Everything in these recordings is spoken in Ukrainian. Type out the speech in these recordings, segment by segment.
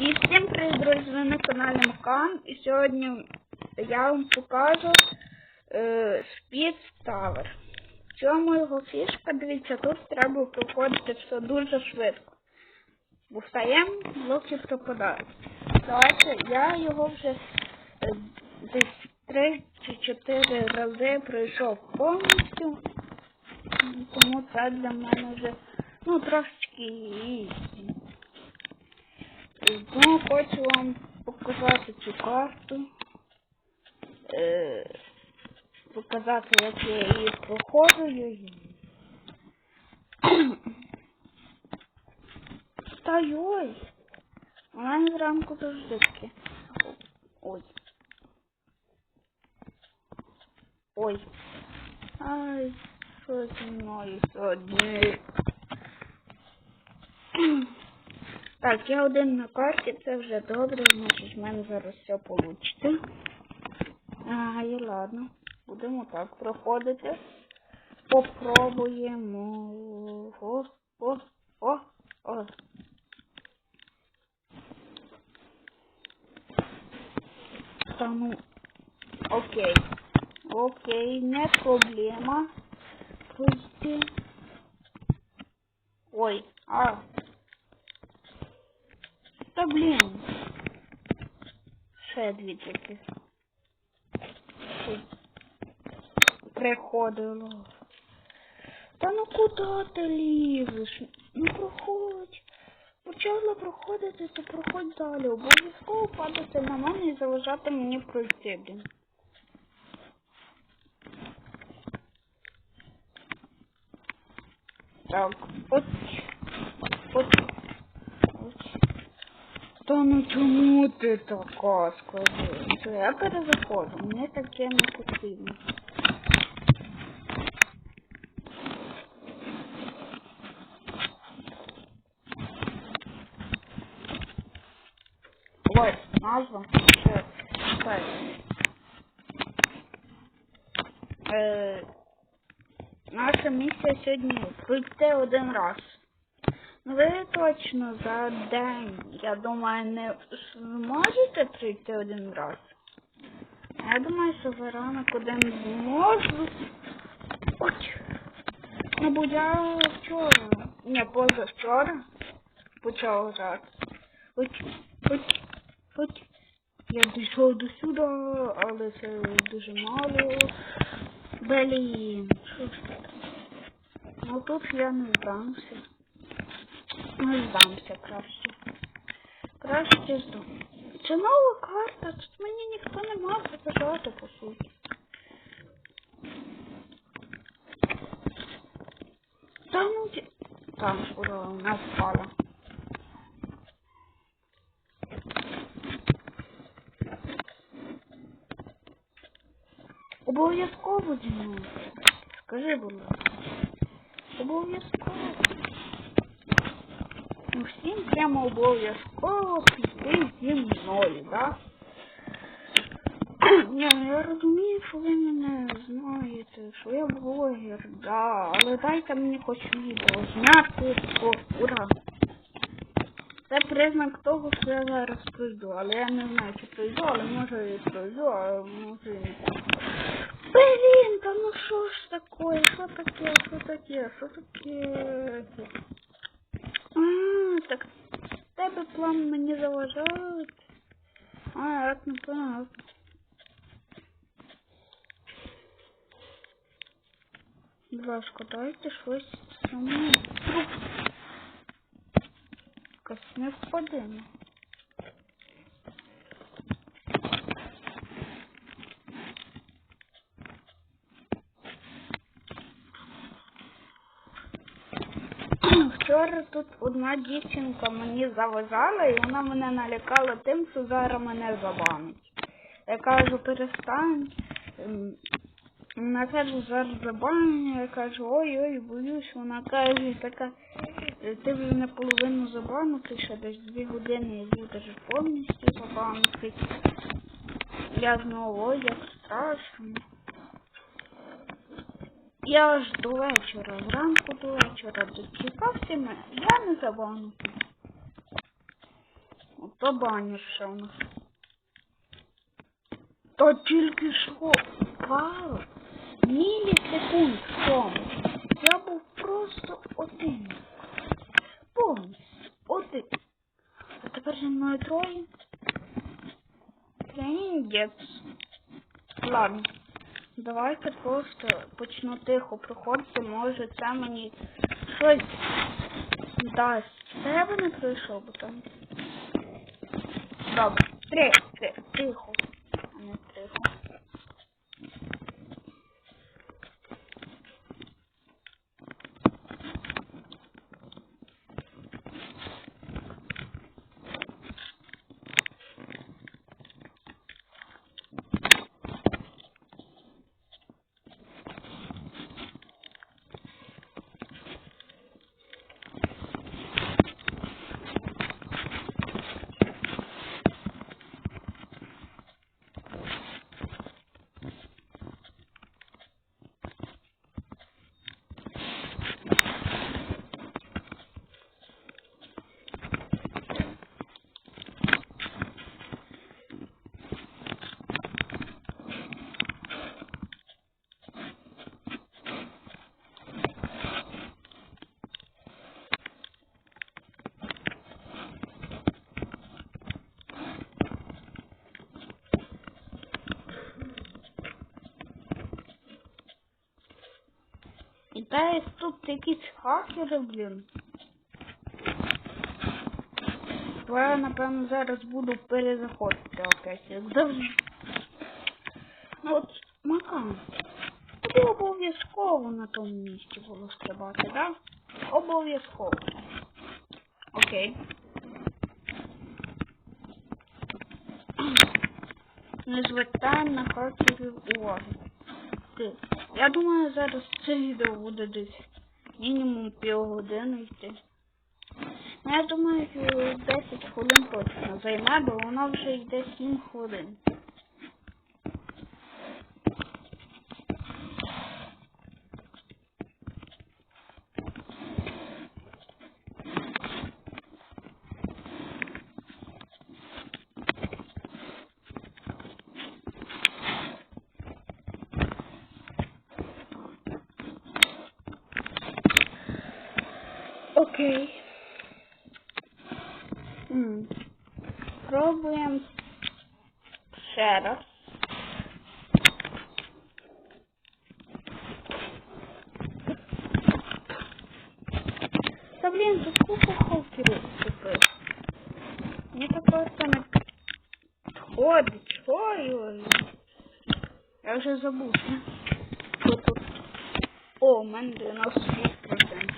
І всім привіт, друзі, ви на каналі Макан. І сьогодні я вам покажу е, Speed Tower. В цьому його фішка, дивіться, тут треба проходити все дуже швидко. Бо встаємо, блоки пропадають. Давайте я його вже е, десь 3 чи 4 рази пройшов повністю. Тому це для мене вже ну трошечки. Ну, хочу вам показати цю карту. Е, показати, як я її проходжу. Та йой! У мене зранку завжди таке. Ой. Ой. Ай, що зі мною сьогодні? Так, я один на карті, це вже добре, значить в мене зараз все вийде. А, і ладно. Будемо так проходити. Попробуємо. О, о, о, о. Та ну. Окей. Окей, не проблема. Пройти. Ой, а, та блін. Ще. Приходило. Та ну куди ти лізеш? Ну проходь. Почала проходити, то проходь далі. Обов'язково падати на мене і заважати мені пройти, блін. Так, от, от. Та ну чому ти така, скажи? Що я перезаходжу, мені таке не потрібно. Ой, назва. Ще. Е, наша місія сьогодні пройти один раз. Ну, Ви точно за день, я думаю, не зможете прийти один раз. Я думаю, що ви ранок один зможу. Ну, бо я вчора, не позавчора почав грати. Ось, ось, ось. Я дійшов до сюди, але це дуже мало. Блін, що ж так? Ну тут я не здамся. Не здамся краще. Краще зду. Це нова карта, тут мені ніхто не мав показати, по суті. Ну ті- Там ура, вона впала. Обов'язково зі. Скажи, будь ласка. Обов'язково. Всім прямо обов'язково піти зі мною, да? Ні, ну я розумію, що ви мене знаєте, що я блогер, да, але дайте мені хоч відео зняти, о, ура. Це признак того, що я зараз пройду, але я не знаю, чи пройду, але може і пройду, а може і не. Блін, та ну що ж таке, що таке, що таке, що таке? А, так тебе план мені заважають. А, як не понятно. Будь ласка, дайте щось саме. Якась не впадемо. Вчора тут одна дівчинка мені заважала і вона мене налякала тим, що зараз мене забанить. Я кажу, перестань. Ем, Вона каже, зараз забаню. Я кажу, ой-ой, боюсь. Вона каже, така, «Е, ти вже наполовину забанутий, ще десь дві години і будеш повністю забанутий. Я знову, ой, як страшно. Я аж до вечора, зранку до вечора дочекався. Я не забанутий. От Хто у нас? Та тільки що пару мілісекунд тому. Я був просто один. Повністю один. А тепер зі мною троє. Трендець. Ладно. Давайте просто почну тихо проходити, може це мені щось дасть. Це я би не пройшов бо там. Добре. Три, три, тихо. А не тихо. Десь тут якісь хакери, блін. Я, напевно, зараз буду перезаходити опять, як завжди. Ну от, Макан, обов'язково на тому місці було стрибати, да? Обов'язково. Окей. Не звертаємо на хакерів уваги. Я думаю, зараз це відео буде десь мінімум півгодини йти. Ну, я думаю, що 10 хвилин точно займе, бо воно вже йде 7 хвилин. Окей. М. Пробуємо ще раз. Та блін, за сколько хокерів купив? Мені так просто не підходить. Ой-ой. Я вже забув. О, у мене 96%.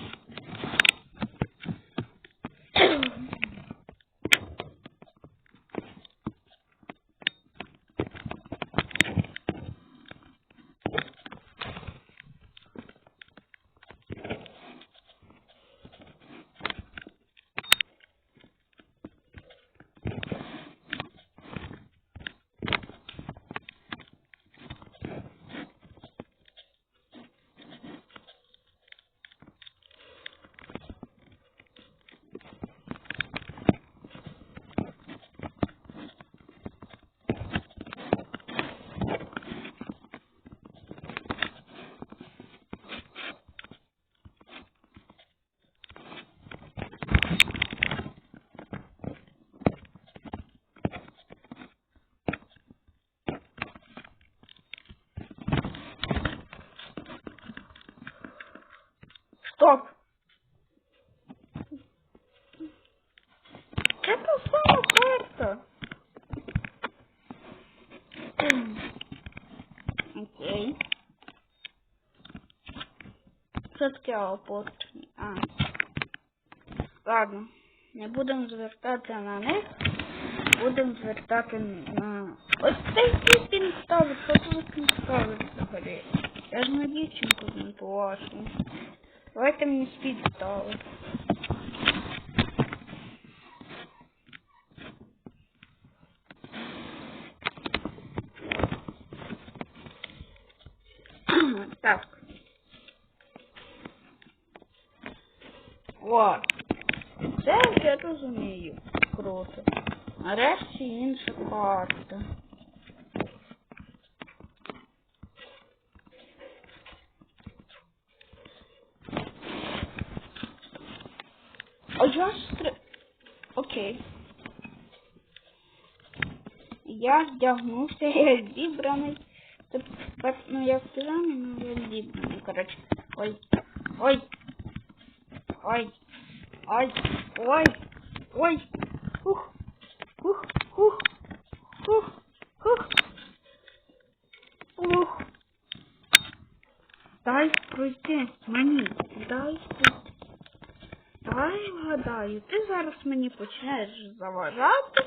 Стоп! Це та сама карта. Окей. Таке апорт? А. Ладно. Не будемо звертати на них. Будемо звертати на... Ось цей тип він ставить, що тут він ставить взагалі. Я ж на дівчинку вашу. Давайте мені спід ставити. так. О, це я розумію. Круто. Нарешті інша карта. А я стр... Окей. Я вдягнувся, я зібраний. Тепер, ну я в піжамі, ну я зібраний, коротше. Ой. Ой. Ой. Ой. Ой. Ой. Ух. Ух. Ух. Ух. Ух. Ух. Дай пройти мені. Дай. Дай вгадаю, ти зараз мені почнеш заважати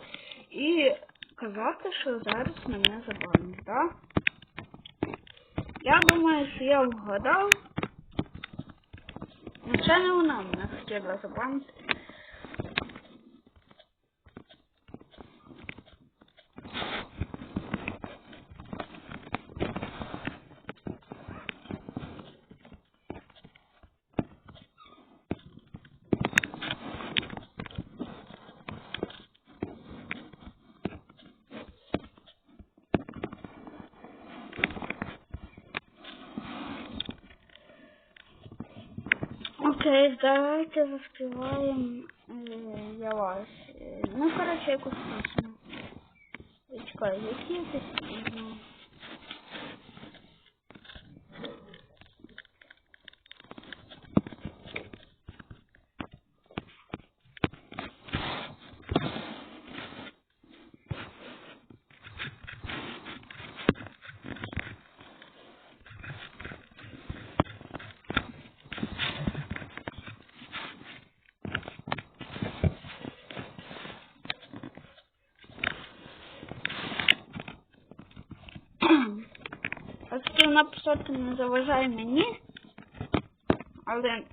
і казати, що зараз мене забанять, так? Я думаю, що я вгадав. Не вона мене хотіла забанити. Окей, давайте заспіваємо е, я вас. Е, ну, коротше, якусь пісню. Чекай, які якісь ну, Написати не заважай мені, але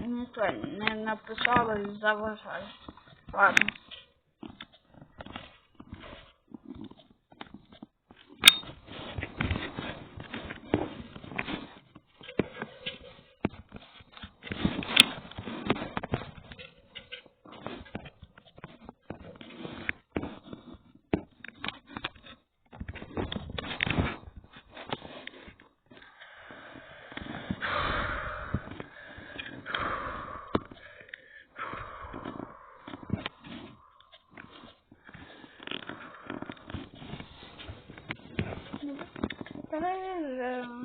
не, не написала заважай. Ладно. Hello.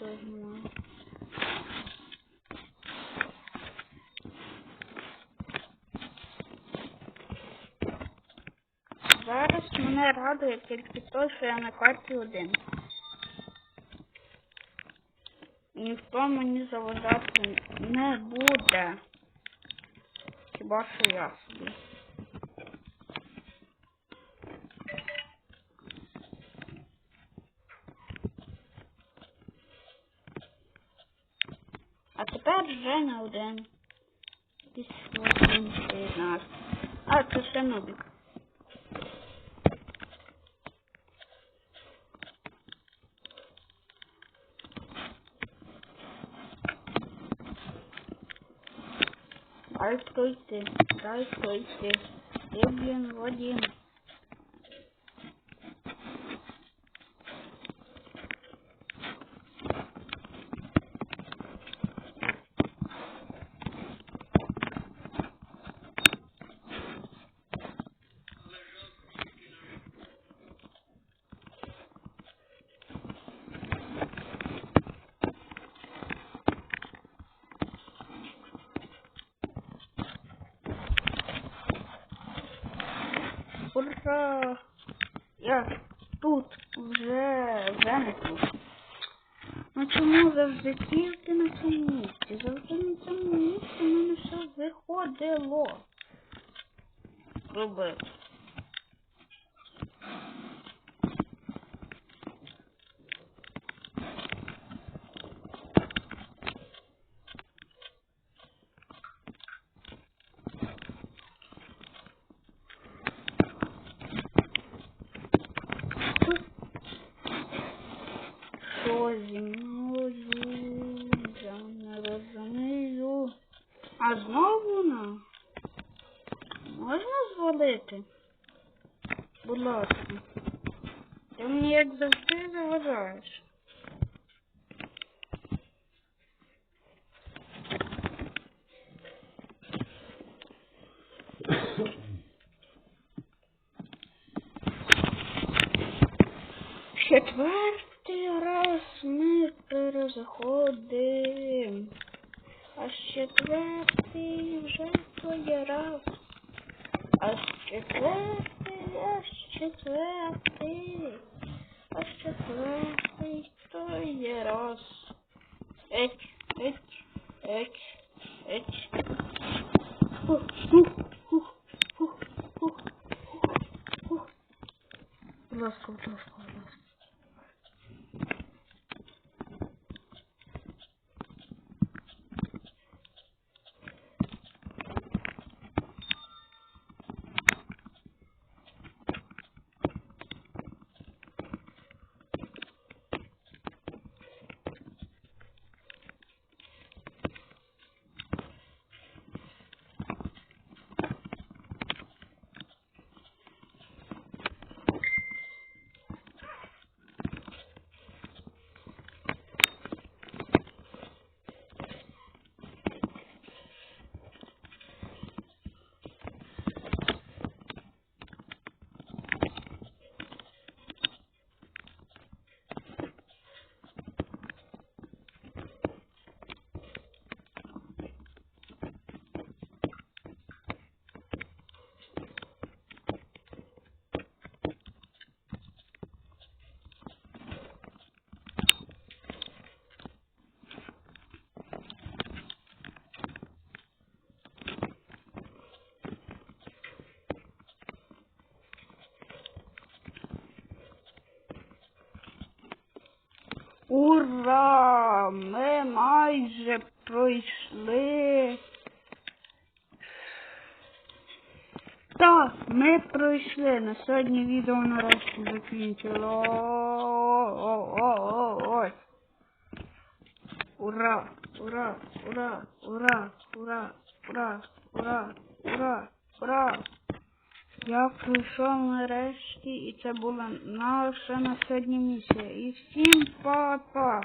Видео знімаю. Зараз мене радує тільки те, що я на карті один. Ніхто мені заважати не буде. Хіба що я собі. Że now then. This one is not. A, to ten nubik. Guys, go to. Guys, go to. Alien Вадим. Ура! Я тут вже не. Ну чому завжди тільки на цьому місці? Завжди на цьому місці в мене все виходило. Робити. Що зі мною? Я не розумію. А знову на? Можна звалити? Будь ласка. Ти мені як завжди заважаєш. Четвертий раз ми перезаходим. А четвертий вже твоє раз. А четвертий, а четвертий, а четвертий твоє раз. Еч, еч, еч, еч. Фух, фух, фух, фух, фух, фух. Будь ласка, будь ласка, будь ласка. Ура! Ми майже пройшли. Так, ми пройшли. На сьогодні відео нарешті закінчило. Ось. Ура! Ура! Ура! Ура! Ура! Ура! Ура! Ура! Ура! Я прийшов нарешті, і це була наша на сьогодні місія. І всім па-па!